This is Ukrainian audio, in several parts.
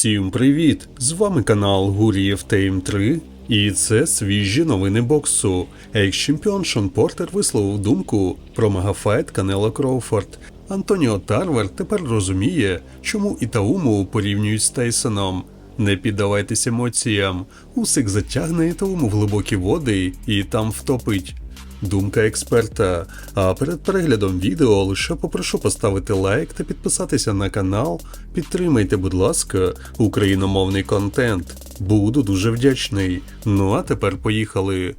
Всім привіт! З вами канал Гурієв Тейм 3 і це свіжі новини боксу. Екс-чемпіон Шон Портер висловив думку про мегафайт Канела Кроуфорд. Антоніо Тарвер тепер розуміє, чому Ітауму порівнюють з Тейсоном. Не піддавайтесь емоціям. Усик затягне Ітауму в глибокі води і там втопить. Думка експерта. А перед переглядом відео лише попрошу поставити лайк та підписатися на канал. Підтримайте, будь ласка, україномовний контент. Буду дуже вдячний. Ну а тепер поїхали.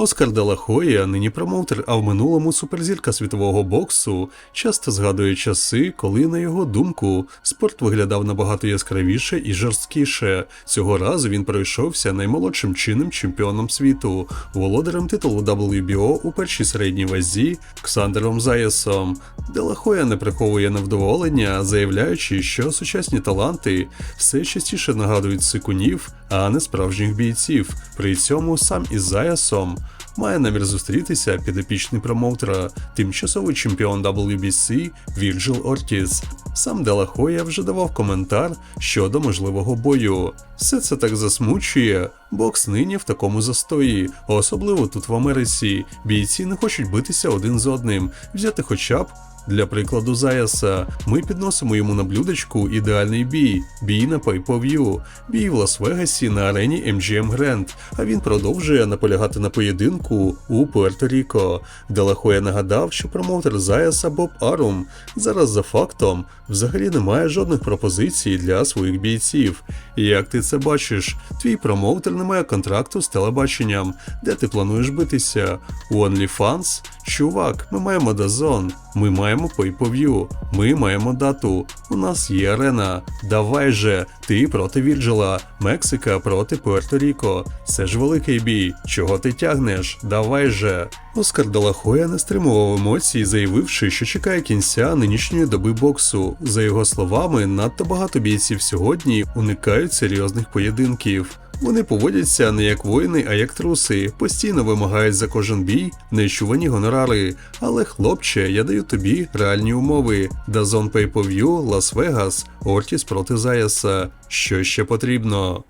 Оскар Делахоя, нині промоутер, а в минулому суперзірка світового боксу, часто згадує часи, коли, на його думку, спорт виглядав набагато яскравіше і жорсткіше. Цього разу він пройшовся наймолодшим чинним чемпіоном світу, володарем титулу WBO у першій середній вазі Ксандером Заясом. Делахоя не приховує невдоволення, заявляючи, що сучасні таланти все частіше нагадують сикунів, а не справжніх бійців. При цьому сам із Заясом має намір зустрітися підопічний промоутера, тимчасовий чемпіон WBC Вірджил Ортіс. Сам Делахоя вже давав коментар щодо можливого бою. Все це так засмучує. Бокс нині в такому застої, особливо тут в Америці. Бійці не хочуть битися один з одним, взяти хоча б. Для прикладу Заяса, ми підносимо йому на блюдечку ідеальний бій, бій на pay-per-view, бій в Лас-Вегасі на арені MGM Grand, а він продовжує наполягати на поєдинку у Пуерто-Ріко. Делахоя нагадав, що промоутер Заяса Боб Арум зараз за фактом взагалі не має жодних пропозицій для своїх бійців. Як ти це бачиш, твій промоутер не має контракту з телебаченням, де ти плануєш битися? У OnlyFans? Чувак, ми маємо дазон, ми маємо pay-per-view, ми маємо дату. У нас є арена. Давай же, ти проти Вірджила, Мексика проти Пуерто-Ріко. Це ж великий бій. Чого ти тягнеш? Давай же. Оскар Делахоя не стримував емоцій, заявивши, що чекає кінця нинішньої доби боксу. За його словами, надто багато бійців сьогодні уникають серйозних поєдинків. Вони поводяться не як воїни, а як труси, постійно вимагають за кожен бій нечувані гонорари. Але, хлопче, я даю тобі реальні умови: Дазон Pay-Per-View, Лас-Вегас, Ортіс проти Заяса. Що ще потрібно?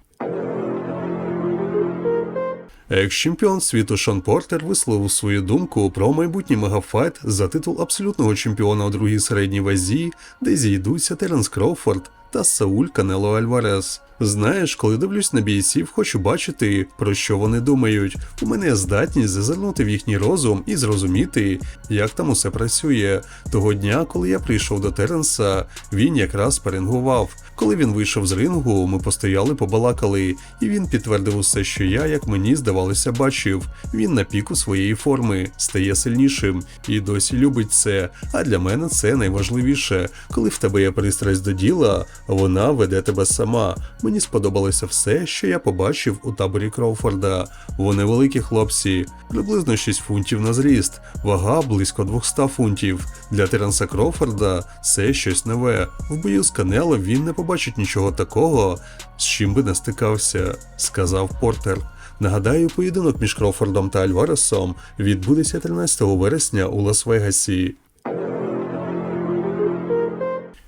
Екс-чемпіон світу Шон Портер висловив свою думку про майбутній мегафайт за титул абсолютного чемпіона у другій середній вазі, де зійдуться Теренс Кроуфорд та Сауль Канело Альварес. Знаєш, коли дивлюсь на бійців, хочу бачити, про що вони думають. У мене здатність зазирнути в їхній розум і зрозуміти, як там усе працює. Того дня, коли я прийшов до Теренса, він якраз перингував. Коли він вийшов з рингу, ми постояли, побалакали, і він підтвердив усе, що я, як мені здавалося, бачив. Він на піку своєї форми стає сильнішим і досі любить це. А для мене це найважливіше. Коли в тебе є пристрасть до діла, вона веде тебе сама. Мені сподобалося все, що я побачив у таборі Кроуфорда. Вони великі хлопці, приблизно 6 фунтів на зріст, вага близько 200 фунтів. Для Теренса Кроуфорда це щось нове. В бою з Канело він не побачить нічого такого, з чим би не стикався, сказав Портер. Нагадаю, поєдинок між Кроуфордом та Альваресом відбудеться 13 вересня у Лас-Вегасі.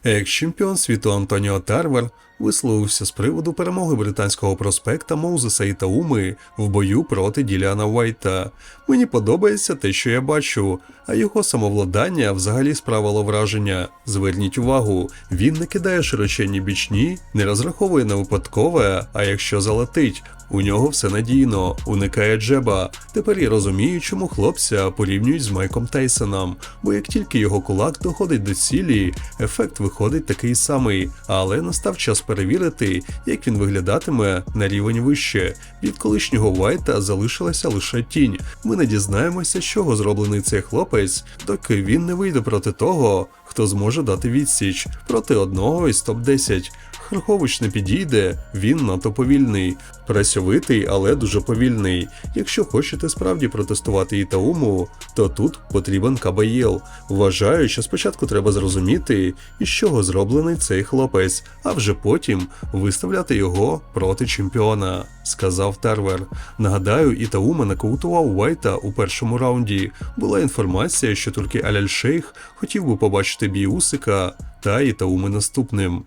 Екс-чемпіон світу Антоніо Тарвер висловився з приводу перемоги британського проспекта Моузеса Ітауми в бою проти Діліана Уайта. Мені подобається те, що я бачу, а його самовладання взагалі справило враження. Зверніть увагу, він не кидає широченні бічні, не розраховує на випадкове, а якщо залетить. У нього все надійно, уникає джеба. Тепер я розумію, чому хлопця порівнюють з Майком Тейсоном, бо як тільки його кулак доходить до цілі, ефект виходить такий самий, але настав час перевірити, як він виглядатиме на рівень вище. Від колишнього Вайта залишилася лише тінь. Ми не дізнаємося, з чого зроблений цей хлопець, доки він не вийде проти того, хто зможе дати відсіч проти одного із топ-10. Хархович не підійде, він надто повільний, працьовитий, але дуже повільний. Якщо хочете справді протестувати Ітауму, то тут потрібен Кабаєл. Вважаю, що спочатку треба зрозуміти, із чого зроблений цей хлопець, а вже потім виставляти його проти чемпіона, сказав Тервер. Нагадаю, Ітаума нокаутував Уайта у першому раунді. Була інформація, що тільки Аляль Шейх хотів би побачити залишити бій Усика та Ітауми наступним.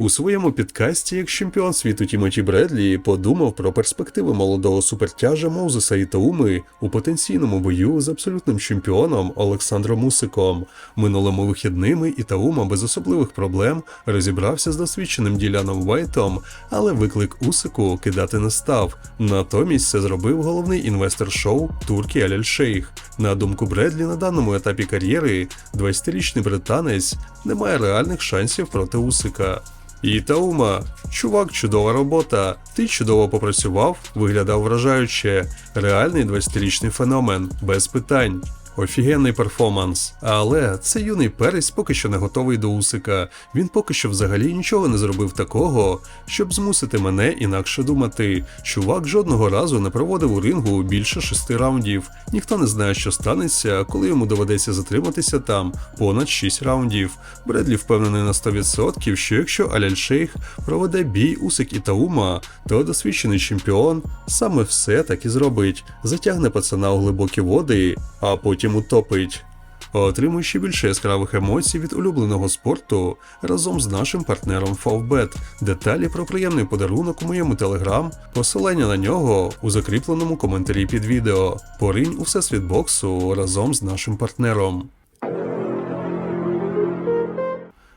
У своєму підкасті, як чемпіон світу Тімоті Бредлі, подумав про перспективи молодого супертяжа Моузеса Ітауми у потенційному бою з абсолютним чемпіоном Олександром Усиком. Минулими вихідними Ітаума без особливих проблем розібрався з досвідченим Діляном Вайтом, але виклик Усику кидати не став. Натомість це зробив головний інвестор шоу Туркі Аляль Шейх. На думку Бредлі, на даному етапі кар'єри 20-річний британець не має реальних шансів проти Усика. Ітаума, чувак, чудова робота. Ти чудово попрацював, виглядав вражаюче. Реальний 20-річний феномен, без питань. Офігенний перформанс. Але цей юний перець поки що не готовий до Усика. Він поки що взагалі нічого не зробив такого, щоб змусити мене інакше думати. Чувак жодного разу не проводив у рингу більше шести раундів. Ніхто не знає, що станеться, коли йому доведеться затриматися там понад 6 раундів. Бредлі впевнений на 100%, що якщо Аляль Шейх проведе бій Усик і Таума, то досвідчений чемпіон саме все так і зробить. Затягне пацана у глибокі води, а потім утопить. Отримуй ще більше яскравих емоцій від улюбленого спорту разом з нашим партнером Favbet. Деталі про приємний подарунок у моєму телеграм, посилання на нього у закріпленому коментарі під відео. Поринь у всесвіт боксу разом з нашим партнером.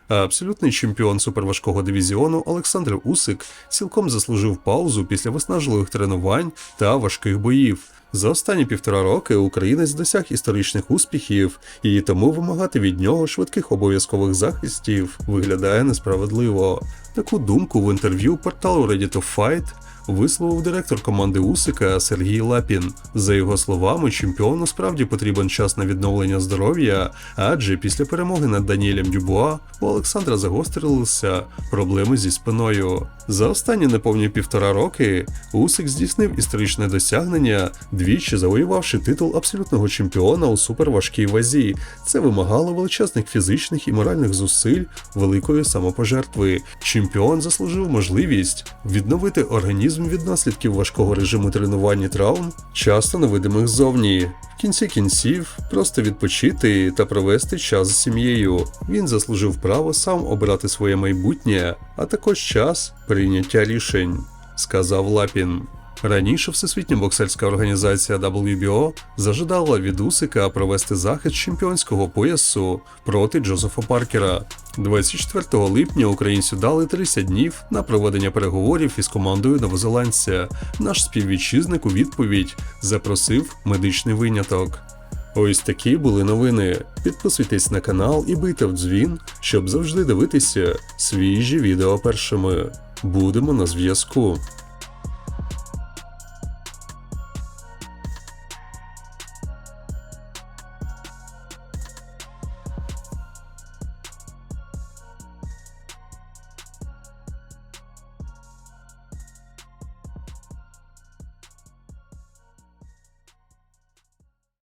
Абсолютний чемпіон суперважкого дивізіону Олександр Усик цілком заслужив паузу після виснажливих тренувань та важких боїв. За останні півтора роки українець досяг історичних успіхів, і тому вимагати від нього швидких обов'язкових захистів виглядає несправедливо. Таку думку в інтерв'ю порталу Ready to Fight висловив директор команди Усика Сергій Лапін. За його словами, чемпіону справді потрібен час на відновлення здоров'я, адже після перемоги над Даніелем Дюбуа у Олександра загострилися проблеми зі спиною. За останні неповні півтора роки Усик здійснив історичне досягнення, двічі завоювавши титул абсолютного чемпіона у суперважкій вазі. Це вимагало величезних фізичних і моральних зусиль, великої самопожертви. Чемпіон заслужив можливість відновити організм від наслідків важкого режиму тренувань і травм, часто невидимих ззовні. В кінці кінців просто відпочити та провести час з сім'єю. Він заслужив право сам обрати своє майбутнє, а також час прийняття рішень, сказав Лапін. Раніше Всесвітня боксерська організація WBO зажадала від Усика провести захист чемпіонського поясу проти Джозефа Паркера. 24 липня українцю дали 30 днів на проведення переговорів із командою новозеландця. Наш співвітчизник у відповідь запросив медичний виняток. Ось такі були новини. Підписуйтесь на канал і бийте в дзвін, щоб завжди дивитися свіжі відео першими. Будемо на зв'язку.